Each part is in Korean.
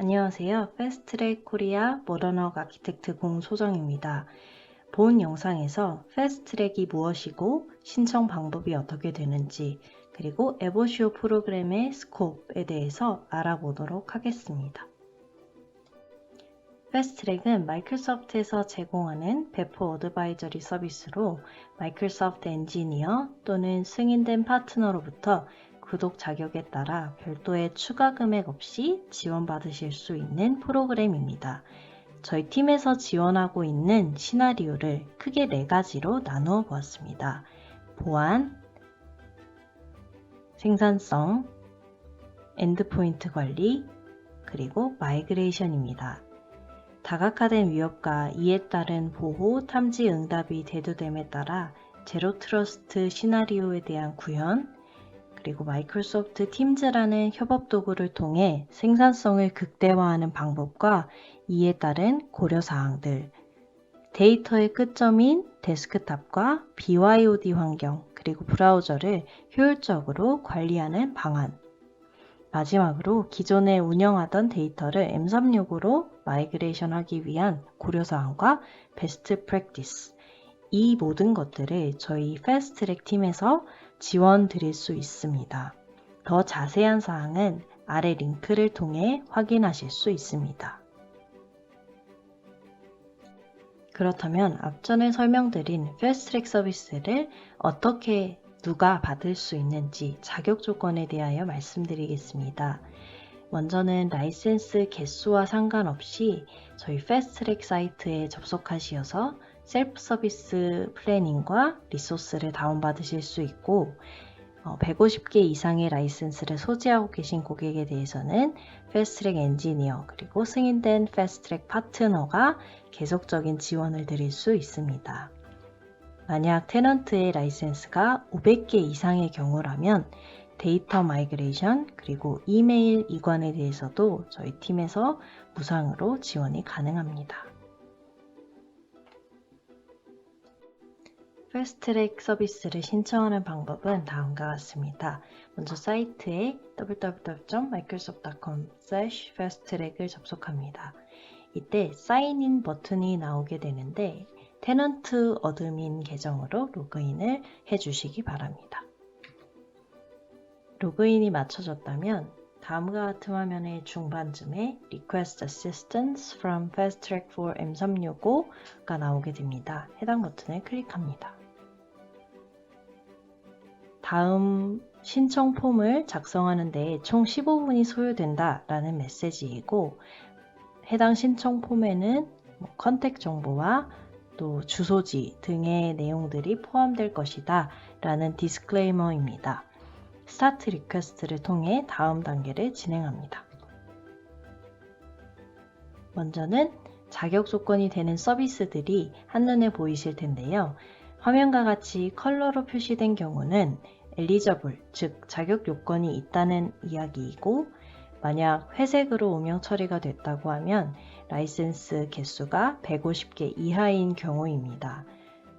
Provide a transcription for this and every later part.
안녕하세요. 패스트트랙 코리아 모던워크 아키텍트 공소정입니다. 본 영상에서 패스트트랙이 무엇이고 신청 방법이 어떻게 되는지 그리고 에보시오 프로그램의 스코프에 대해서 알아보도록 하겠습니다. 패스트트랙은 마이크로소프트에서 제공하는 배포 어드바이저리 서비스로 마이크로소프트 엔지니어 또는 승인된 파트너로부터 구독 자격에 따라 별도의 추가 금액 없이 지원받으실 수 있는 프로그램입니다. 저희 팀에서 지원하고 있는 시나리오를 크게 네 가지로 나누어 보았습니다. 보안, 생산성, 엔드포인트 관리, 그리고 마이그레이션입니다. 다각화된 위협과 이에 따른 보호, 탐지 응답이 대두됨에 따라 제로 트러스트 시나리오에 대한 구현, 그리고 마이크로소프트 팀즈라는 협업 도구를 통해 생산성을 극대화하는 방법과 이에 따른 고려사항들, 데이터의 끝점인 데스크탑과 BYOD 환경, 그리고 브라우저를 효율적으로 관리하는 방안, 마지막으로 기존에 운영하던 데이터를 M365로 마이그레이션 하기 위한 고려사항과 베스트 프랙티스, 이 모든 것들을 저희 패스트트랙 팀에서 지원 드릴 수 있습니다. 더 자세한 사항은 아래 링크를 통해 확인하실 수 있습니다. 그렇다면 앞전에 설명드린 패스트트랙 서비스를 어떻게 누가 받을 수 있는지 자격 조건에 대하여 말씀드리겠습니다. 먼저는 라이센스 개수와 상관없이 저희 패스트트랙 사이트에 접속하시어서 셀프 서비스 플래닝과 리소스를 다운받으실 수 있고 150개 어, 이상의 라이센스를 소지하고 계신 고객에 대해서는 패스트트랙 엔지니어 그리고 승인된 패스트트랙 파트너가 계속적인 지원을 드릴 수 있습니다. 만약 테넌트의 라이센스가 500개 이상의 경우라면 데이터 마이그레이션 그리고 이메일 이관에 대해서도 저희 팀에서 무상으로 지원이 가능합니다. 패스트트랙 서비스를 신청하는 방법은 다음과 같습니다. 먼저 사이트에 www.microsoft.com/fasttrack을 접속합니다. 이때 사인인 버튼이 나오게 되는데 테넌트 어드민 계정으로 로그인을 해주시기 바랍니다. 로그인이 맞춰졌다면 다음과 같은 화면의 중반쯤에 Request Assistance from Fast Track for M365가 나오게 됩니다. 해당 버튼을 클릭합니다. 다음 신청 폼을 작성하는 데 총 15분이 소요된다 라는 메시지이고 해당 신청 폼에는 뭐 컨택 정보와 또 주소지 등의 내용들이 포함될 것이다 라는 디스클레이머입니다. 스타트 리퀘스트를 통해 다음 단계를 진행합니다. 먼저는 자격 조건이 되는 서비스들이 한눈에 보이실 텐데요. 화면과 같이 컬러로 표시된 경우는 엘리저블, 즉 자격 요건이 있다는 이야기이고 만약 회색으로 음영 처리가 됐다고 하면 라이센스 개수가 150개 이하인 경우입니다.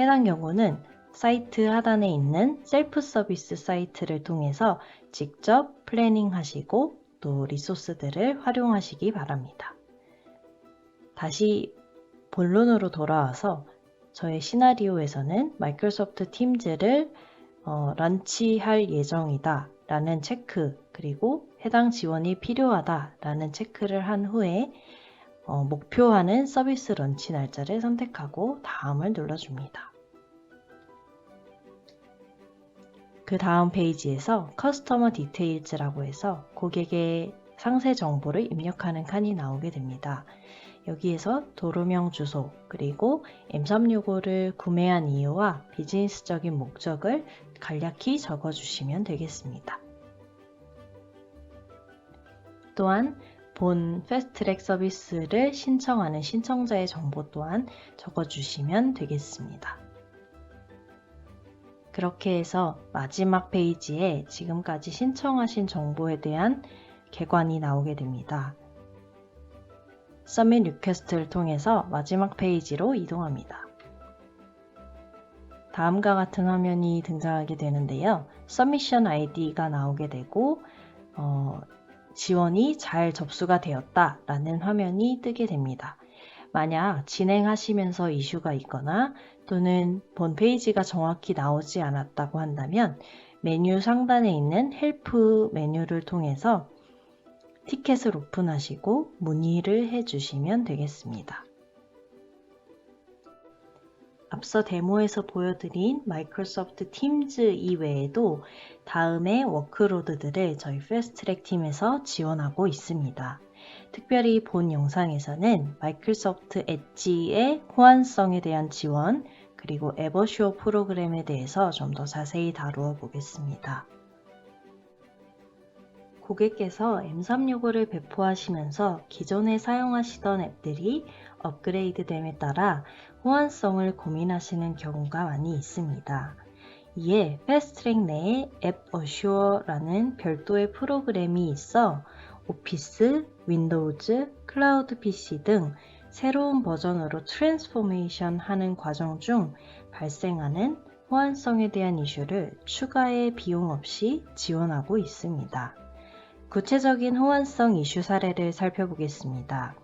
해당 경우는 사이트 하단에 있는 셀프 서비스 사이트를 통해서 직접 플래닝 하시고 또 리소스들을 활용하시기 바랍니다. 다시 본론으로 돌아와서 저의 시나리오에서는 마이크로소프트 팀즈를 어, 런치할 예정이다 라는 체크 그리고 해당 지원이 필요하다 라는 체크를 한 후에 어, 목표하는 서비스 런치 날짜를 선택하고 다음을 눌러줍니다. 그 다음 페이지에서 커스터머 디테일즈라고 해서 고객의 상세 정보를 입력하는 칸이 나오게 됩니다. 여기에서 도로명 주소 그리고 M365를 구매한 이유와 비즈니스적인 목적을 간략히 적어주시면 되겠습니다. 또한 본 패스트트랙 서비스를 신청하는 신청자의 정보 또한 적어주시면 되겠습니다. 그렇게 해서 마지막 페이지에 지금까지 신청하신 정보에 대한 개관이 나오게 됩니다. 서밋 리퀘스트를 통해서 마지막 페이지로 이동합니다. 다음과 같은 화면이 등장하게 되는데요. 서미션 아이디가 나오게 되고 어, 지원이 잘 접수가 되었다 라는 화면이 뜨게 됩니다. 만약 진행하시면서 이슈가 있거나 또는 본 페이지가 정확히 나오지 않았다고 한다면 메뉴 상단에 있는 헬프 메뉴를 통해서 티켓을 오픈하시고 문의를 해주시면 되겠습니다. 앞서 데모에서 보여드린 마이크로소프트 팀즈 이외에도 다음의 워크로드들을 저희 패스트트랙 팀에서 지원하고 있습니다. 특별히 본 영상에서는 마이크로소프트 엣지의 호환성에 대한 지원, 그리고 에버쇼 프로그램에 대해서 좀 더 자세히 다루어 보겠습니다. 고객께서 M365를 배포하시면서 기존에 사용하시던 앱들이 업그레이드됨에 따라 호환성을 고민하시는 경우가 많이 있습니다. 이에 패스트트랙 내에 앱 어슈어라는 별도의 프로그램이 있어 오피스, 윈도우즈, 클라우드 PC 등 새로운 버전으로 트랜스포메이션 하는 과정 중 발생하는 호환성에 대한 이슈를 추가의 비용 없이 지원하고 있습니다. 구체적인 호환성 이슈 사례를 살펴보겠습니다.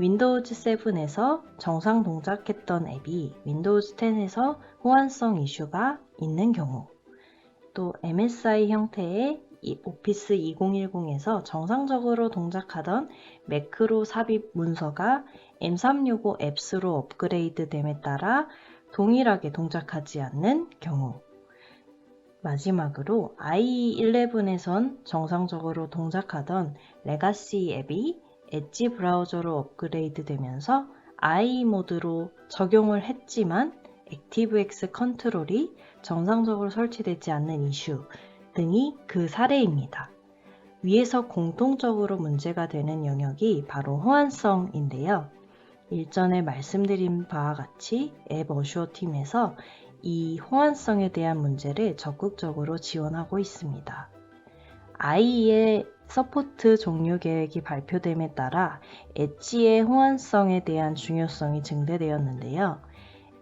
윈도우즈 7에서 정상 동작했던 앱이 윈도우즈 10에서 호환성 이슈가 있는 경우, 또 MSI 형태의 오피스 2010에서 정상적으로 동작하던 매크로 삽입 문서가 M365 앱스로 업그레이드됨에 따라 동일하게 동작하지 않는 경우, 마지막으로 i11에선 정상적으로 동작하던 레가시 앱이 엣지 브라우저로 업그레이드 되면서 i 모드로 적용을 했지만 액티브X 컨트롤이 정상적으로 설치되지 않는 이슈 등이 그 사례입니다. 위에서 공통적으로 문제가 되는 영역이 바로 호환성인데요. 일전에 말씀드린 바와 같이 앱 어슈어 팀에서 이 호환성에 대한 문제를 적극적으로 지원하고 있습니다. IE의 서포트 종료 계획이 발표됨에 따라 엣지의 호환성에 대한 중요성이 증대되었는데요.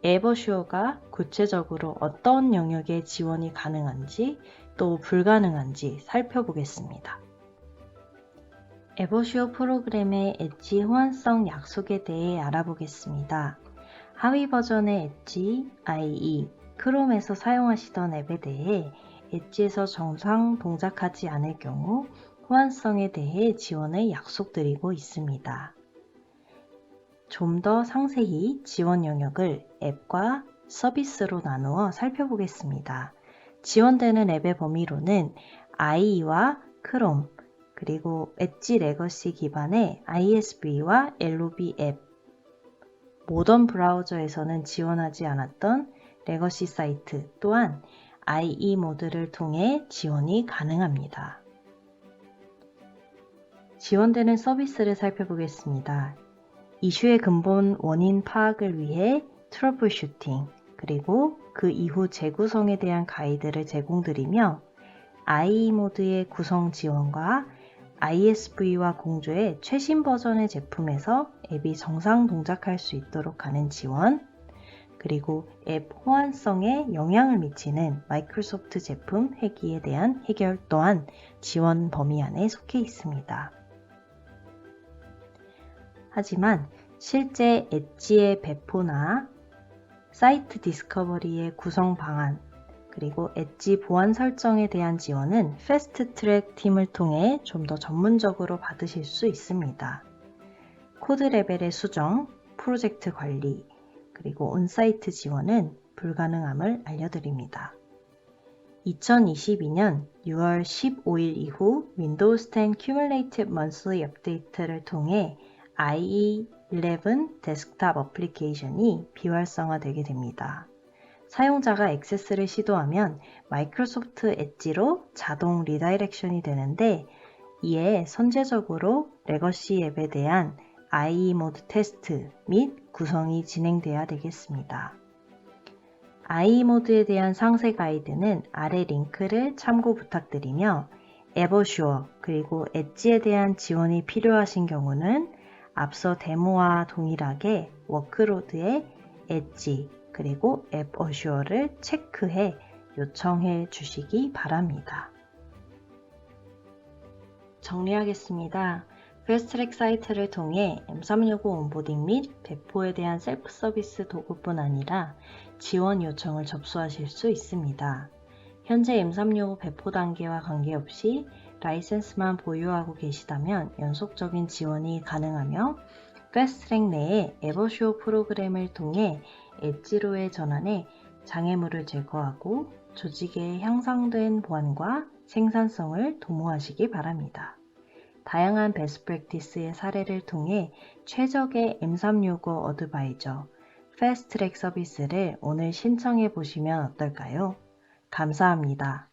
에버슈어가 구체적으로 어떤 영역에 지원이 가능한지 또 불가능한지 살펴보겠습니다. 에버슈어 프로그램의 엣지 호환성 약속에 대해 알아보겠습니다. 하위 버전의 엣지, IE, 크롬에서 사용하시던 앱에 대해 엣지에서 정상 동작하지 않을 경우 호환성에 대해 지원을 약속드리고 있습니다. 좀 더 상세히 지원 영역을 앱과 서비스로 나누어 살펴보겠습니다. 지원되는 앱의 범위로는 IE와 크롬, 그리고 엣지 레거시 기반의 ISV와 LOB 앱, 모던 브라우저에서는 지원하지 않았던 레거시 사이트 또한 IE 모드를 통해 지원이 가능합니다. 지원되는 서비스를 살펴보겠습니다. 이슈의 근본 원인 파악을 위해 트러블 슈팅, 그리고 그 이후 재구성에 대한 가이드를 제공드리며 IE 모드의 구성 지원과 ISV와 공조의 최신 버전의 제품에서 앱이 정상 동작할 수 있도록 하는 지원, 그리고 앱 호환성에 영향을 미치는 마이크로소프트 제품 해기에 대한 해결 또한 지원 범위 안에 속해 있습니다. 하지만 실제 엣지의 배포나 사이트 디스커버리의 구성 방안, 그리고 엣지 보안 설정에 대한 지원은 패스트 트랙 팀을 통해 좀 더 전문적으로 받으실 수 있습니다. 코드 레벨의 수정, 프로젝트 관리, 그리고 온사이트 지원은 불가능함을 알려드립니다. 2022년 6월 15일 이후 윈도우스 10 Cumulative Monthly Update를 통해 IE 11 데스크탑 어플리케이션이 비활성화되게 됩니다. 사용자가 액세스를 시도하면 마이크로소프트 엣지로 자동 리다이렉션이 되는데 이에 선제적으로 레거시 앱에 대한 IE 모드 테스트 및 구성이 진행돼야 되겠습니다. IE 모드에 대한 상세 가이드는 아래 링크를 참고 부탁드리며 에버슈어 그리고 엣지에 대한 지원이 필요하신 경우는 앞서 데모와 동일하게 워크로드의 엣지 그리고 앱 어슈어를 체크해 요청해 주시기 바랍니다. 정리하겠습니다. 패스트트랙 사이트를 통해 M365 온보딩 및 배포에 대한 셀프 서비스 도구뿐 아니라 지원 요청을 접수하실 수 있습니다. 현재 M365 배포 단계와 관계없이 라이센스만 보유하고 계시다면 연속적인 지원이 가능하며 패스트트랙 내에 에버쇼 프로그램을 통해 엣지로의 전환에 장애물을 제거하고 조직의 향상된 보안과 생산성을 도모하시기 바랍니다. 다양한 베스트 프랙티스의 사례를 통해 최적의 M365 어드바이저 패스트트랙 서비스를 오늘 신청해 보시면 어떨까요? 감사합니다.